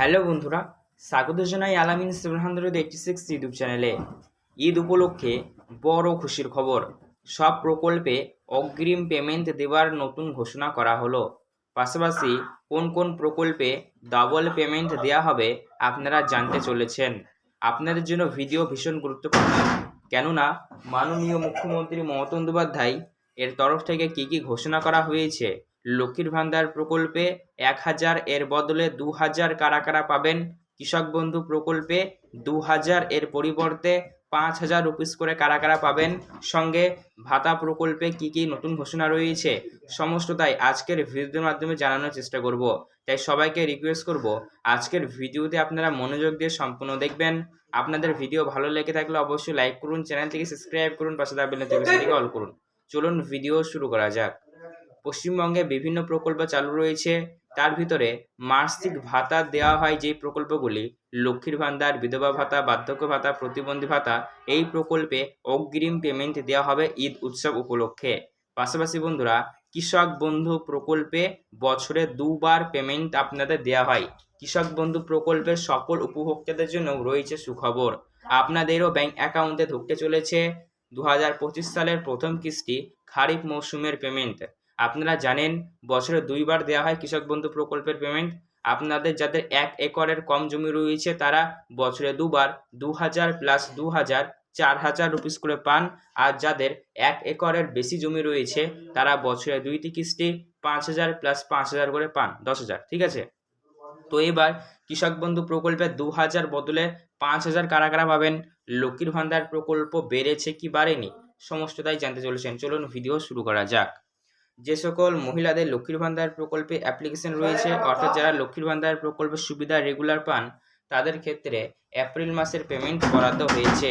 Hello বন্ধুরা, স্বাগত জানাই Alamin seven hundred eighty six YouTube চ্যানেলে। ঈদ উপলক্ষে বড় খুশির খবর, সব প্রকল্পে অগ্রিম পেমেন্ট দেওয়ার নতুন ঘোষণা করা হলো। পাশাপাশি কোন কোন প্রকল্পে ডাবল পেমেন্ট দেওয়া হবে আপনারা জানতে চলেছেন। আপনাদের জন্য ভিডিও ভীষণ গুরুত্বপূর্ণ। কেননা, মাননীয় মুখ্যমন্ত্রী মমতা বন্দ্যোপাধ্যায় এর তরফ থেকে কি কি ঘোষণা করা হয়েছে? লক্ষ্মীর ভান্ডার প্রকল্পে এক হাজার, এর বদলে দু হাজার কারা কারা পাবেন? কৃষক বন্ধু প্রকল্পে দু হাজার এর পরিবর্তে পাঁচ হাজার রুপিস করে কারা কারা পাবেন? সঙ্গে ভাতা প্রকল্পে কি কি নতুন ঘোষণা রয়েছে? সমস্ত তাই আজকের ভিডিওর মাধ্যমে জানানোর চেষ্টা করব। তাই সবাইকে রিকোয়েস্ট করব, আজকের ভিডিওতে আপনারা মনোযোগ দিয়ে সম্পূর্ণ দেখবেন। আপনাদের ভিডিও ভালো লেগে থাকলে অবশ্যই লাইক করুন চ্যানেল থেকে সাবস্ক্রাইব করুন, পাশে থাকা বেল নোটিফিকেশনটিকে অল করুন। চলুন ভিডিও শুরু করা যাক। পশ্চিমবঙ্গে বিভিন্ন প্রকল্প চালু রয়েছে। তার ভিতরে মাসিক ভাতা দেওয়া হয় যেই প্রকল্পগুলি, লক্ষ্মীর ভান্ডার বিধবা ভাতা, বার্ধক্য ভাতা, প্রতিবন্ধী ভাতা, এই প্রকল্পে অগ্রিম পেমেন্ট দেওয়া হবে ঈদ উৎসব উপলক্ষে। পাশাপাশি বন্ধুরা, কৃষক বন্ধু প্রকল্পে বছরে দুবার পেমেন্ট আপনাদের দেওয়া হয়। কৃষক বন্ধু প্রকল্পের সকল উপভোক্তাদের জন্য রয়েছে সুখবর। আপনাদেরও ব্যাংক অ্যাকাউন্টে ঢুকতে চলেছে। দু হাজার পঁচিশ সালের প্রথম কিস্তি খারিফ মৌসুমের পেমেন্ট আপনারা জানেন, বছরে দুইবার দেওয়া হয় কৃষক বন্ধু প্রকল্পের পেমেন্ট আপনাদের যাদের এক একরের কম জমি রয়েছে, তারা বছরে দুবার দু হাজার প্লাস দু হাজার চার হাজার রুপিস করে পান। আর যাদের এক একরের বেশি জমি রয়েছে, তারা বছরে দুইটি কিস্তি পাঁচ হাজার প্লাস পাঁচ হাজার করে পান দশ হাজার ঠিক আছে? তো এবার কৃষক বন্ধু প্রকল্পে দু হাজার বদলে পাঁচ হাজার কারা কারা পাবেন। লক্ষ্মীর ভান্ডার প্রকল্প বেড়েছে কি বাড়েনি, সমস্তটাই জানতে চলেছেন। চলুন ভিডিও শুরু করা যাক। যে সকল মহিলাদের লক্ষ্মীর ভান্ডার প্রকল্পে অ্যাপ্লিকেশন রয়েছে, অর্থাৎ যারা লক্ষ্মীর ভান্ডার প্রকল্পের সুবিধা রেগুলার পান, তাদের ক্ষেত্রে এপ্রিল মাসের পেমেন্ট বরাদ্দ হয়েছে।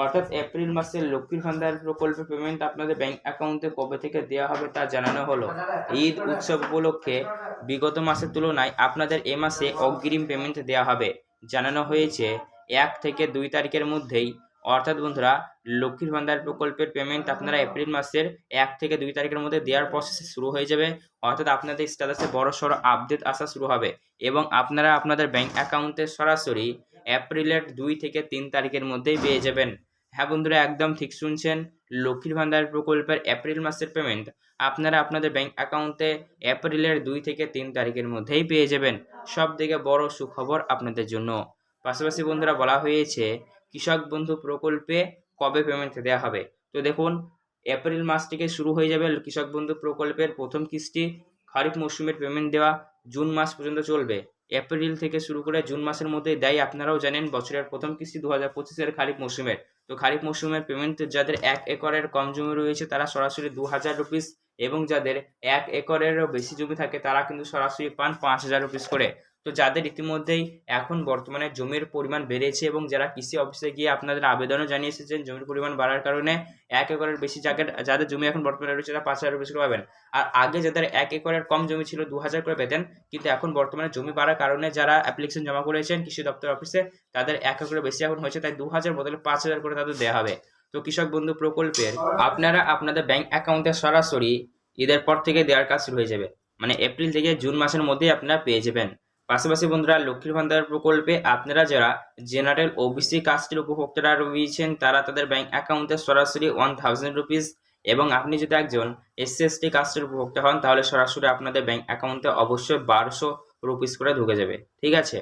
অর্থাৎ এপ্রিল মাসের লক্ষ্মীর ভান্ডার প্রকল্পের পেমেন্ট আপনাদের ব্যাংক অ্যাকাউন্টে কবে থেকে দেওয়া হবে তা জানানো হলো। ঈদ উৎসব উপলক্ষে বিগত মাসের তুলনায় আপনাদের এ মাসে অগ্রিম পেমেন্ট দেওয়া হবে। জানানো হয়েছে, এক থেকে দুই তারিখের মধ্যেই অর্থাৎ বন্ধুরা, লক্ষ্মীর ভান্ডার প্রকল্পের পেমেন্ট আপনারা এপ্রিল মাসের এক থেকে দুই তারিখের মধ্যে দেওয়ার প্রসেস শুরু হয়ে যাবে। অর্থাৎ আপনাদের স্ট্যাটাসে বড় সড়ো আপডেট আসা শুরু হবে এবং আপনারা আপনাদের ব্যাংক অ্যাকাউন্টে সরাসরি এপ্রিলের দুই থেকে তিন তারিখের মধ্যেই পেয়ে যাবেন। হ্যাঁ বন্ধুরা, একদম ঠিক শুনছেন, লক্ষ্মীর ভান্ডার প্রকল্পের এপ্রিল মাসের পেমেন্ট আপনারা আপনাদের ব্যাংক অ্যাকাউন্টে এপ্রিলের দুই থেকে তিন তারিখের মধ্যেই পেয়ে যাবেন। সব থেকে বড় সুখবর আপনাদের জন্য। পাশাপাশি বন্ধুরা বলা হয়েছে কৃষক বন্ধু প্রকল্পে কবে পেমেন্ট দেওয়া হবে? তো দেখুন এপ্রিল মাস থেকে শুরু হয়ে যাবে কৃষক বন্ধু প্রকল্পের প্রথম কিস্তি। খারিফ মৌসুমের পেমেন্ট দেওয়া জুন মাস পর্যন্ত চলবে। এপ্রিল থেকে শুরু করে জুন মাসের মধ্যে দেয় আপনারাও জানেন বছরের প্রথম কিস্তি দু হাজার পঁচিশের খারিফ মৌসুমের। তো খারিফ মৌসুমের পেমেন্ট যাদের এক একরের কম জমি রয়েছে তারা সরাসরি দু হাজার রুপিস এবং যাদের এক একরেরও বেশি জমি থাকে, তারা কিন্তু সরাসরি পান পাঁচ হাজার রুপিস করে। তো যাদের ইতিমধ্যেই এখন বর্তমানে জমির পরিমাণ বেড়েছে এবং যারা কৃষি অফিসে গিয়ে আপনাদের আবেদনও জানিয়ে এসেছেন, জমির পরিমাণ বাড়ার কারণে এক একরের বেশি জায়গার যাদের জমি এখন বর্তমানে রয়েছে, তারা পাঁচ হাজার রুপিস করে পাবেন। আর আগে যাদের এক একরের কম জমি ছিল, দু হাজার করে পেতেন, কিন্তু এখন বর্তমানে জমি বাড়ার কারণে যারা অ্যাপ্লিকেশন জমা করেছেন কৃষি দপ্তর অফিসে তাদের এক একরের বেশি এখন হয়েছে, তাই দু হাজার বদলে পাঁচ হাজার করে তাদের দেওয়া হবে। তো কৃষক বন্ধু প্রকল্পের আপনারা আপনাদের ব্যাংক অ্যাকাউন্টে সরাসরি ঈদের পর থেকে দেওয়ার কাজ শুরু হয়ে যাবে। মানে এপ্রিল থেকে জুন মাসের মধ্যেই আপনারা পেয়ে যাবেন। পাশাপাশি বন্ধুরা লক্ষ্মীর ভান্ডার প্রকল্পে আপনারা যারা জেনারেল ওবিসি কাস্টের উপভোক্তারা রয়েছেন, তারা তাদের ব্যাংক অ্যাকাউন্টে সরাসরি ওয়ান থাউজেন্ড রুপিস এবং আপনি যদি একজন এসসি এসটি কাস্টের উপভোক্তা হন, তাহলে সরাসরি আপনাদের ব্যাংক অ্যাকাউন্টে অবশ্যই বারোশো রুপিস করে ঢুকে যাবে। ঠিক আছে?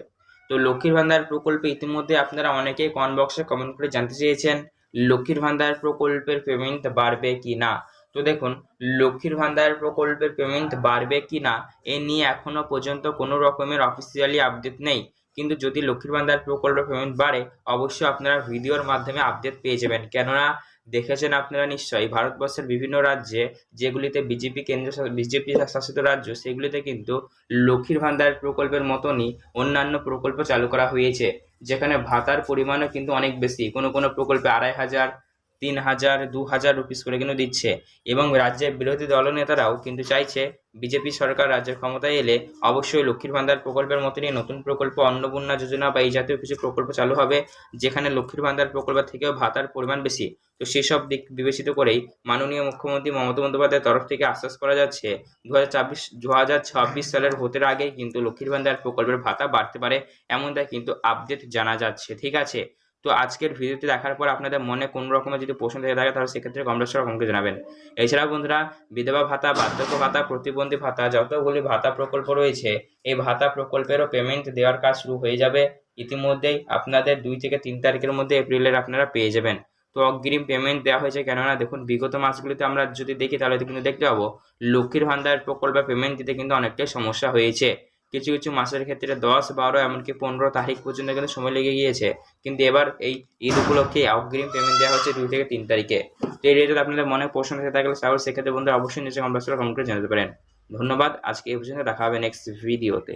তো লক্ষ্মীর ভান্ডার প্রকল্পে ইতিমধ্যে আপনারা অনেকেই কমেন্ট বক্সে কমেন্ট করে জানতে চেয়েছেন। লক্ষ্মীর ভান্ডার প্রকল্পের পেমেন্ট বাড়বে কি না? তো দেখুন, লক্ষ্মীর ভান্ডার প্রকল্পের পেমেন্ট বাড়বে কি না, এ নিয়ে এখনও পর্যন্ত কোনো রকমের অফিসিয়ালি আপডেট নেই। কিন্তু যদি লক্ষ্মীর ভান্ডার প্রকল্পের পেমেন্ট বাড়ে, অবশ্যই আপনারা ভিডিওর মাধ্যমে আপডেট পেয়ে যাবেন। কেননা, দেখেছেন আপনারা নিশ্চয়ই, ভারতবর্ষের বিভিন্ন রাজ্যে, যেগুলিতে বিজেপি কেন্দ্র বিজেপি শাসিত রাজ্য, সেগুলিতে কিন্তু লক্ষ্মীর ভান্ডার প্রকল্পের মতনই অন্যান্য প্রকল্প চালু করা হয়েছে। যেখানে ভাতার পরিমাণও কিন্তু অনেক বেশি। কোনো কোনো প্রকল্পে আড়াই হাজার তিন হাজার দু হাজার রুপিস করে কিন্তু দিচ্ছে। এবং রাজ্যের বিরোধী দলনেতারাও কিন্তু চাইছে বিজেপি সরকার রাজ্যের ক্ষমতায় এলে অবশ্যই লক্ষ্মীর ভান্ডার প্রকল্পের মতনই নতুন প্রকল্প, অন্নপূর্ণা যোজনা বা এই জাতীয় কিছু প্রকল্প চালু হবে, যেখানে লক্ষ্মীর ভান্ডার প্রকল্পের থেকেও ভাতার পরিমাণ বেশি। তো সেসব দিক বিবেচিত করেই মাননীয় মুখ্যমন্ত্রী মমতা বন্দ্যোপাধ্যায়ের তরফ থেকে আশ্বাস করা যাচ্ছে দু হাজার ছাব্বিশ সালের ভোটের আগে কিন্তু লক্ষ্মীর ভান্ডার প্রকল্পের ভাতা বাড়তে পারে এমনটাই কিন্তু আপডেট জানা যাচ্ছে। ঠিক আছে তো আজকের ভিডিওটি দেখার পর আপনাদের মনে কোন রকমের যদি প্রশ্ন থেকে থাকে, তাহলে সেক্ষেত্রে কমরেশ্বর রকমকে জানাবেন। এছাড়াও বন্ধুরা, বিধবা ভাতা, বার্ধক্য ভাতা, প্রতিবন্ধী ভাতা, যতগুলি ভাতা প্রকল্প রয়েছে, এই ভাতা প্রকল্পেরও পেমেন্ট দেওয়ার কাজ শুরু হয়ে যাবে। ইতিমধ্যেই আপনাদের দুই থেকে তিন তারিখের মধ্যে এপ্রিলের আপনারা পেয়ে যাবেন। তো অগ্রিম পেমেন্ট দেওয়া হয়েছে কেননা, দেখুন, বিগত মাসগুলিতে আমরা যদি দেখি, তাহলে কিন্তু দেখতে পাবো, লক্ষ্মীর ভান্ডার প্রকল্পে পেমেন্ট দিতে কিন্তু অনেকটাই সমস্যা হয়েছে। কিছু কিছু মাসের ক্ষেত্রে দশ, বারো, এমনকি পনেরো তারিখ পর্যন্ত কিন্তু সময় লেগে গিয়েছে। কিন্তু এবার এই ঈদ উপলক্ষে অগ্রিম পেমেন্ট দেওয়া হচ্ছে দুই থেকে তিন তারিখে। তো এই রেজাল্ট আপনাদের মনে প্রশ্ন থেকে থাকলে তাহলে সেক্ষেত্রে বন্ধু অবশ্যই নিচে কমেন্ট বক্সে কমেন্ট করে জানাতে পারেন। ধন্যবাদ, আজকে এই পর্যন্ত দেখা হবে নেক্সট ভিডিওতে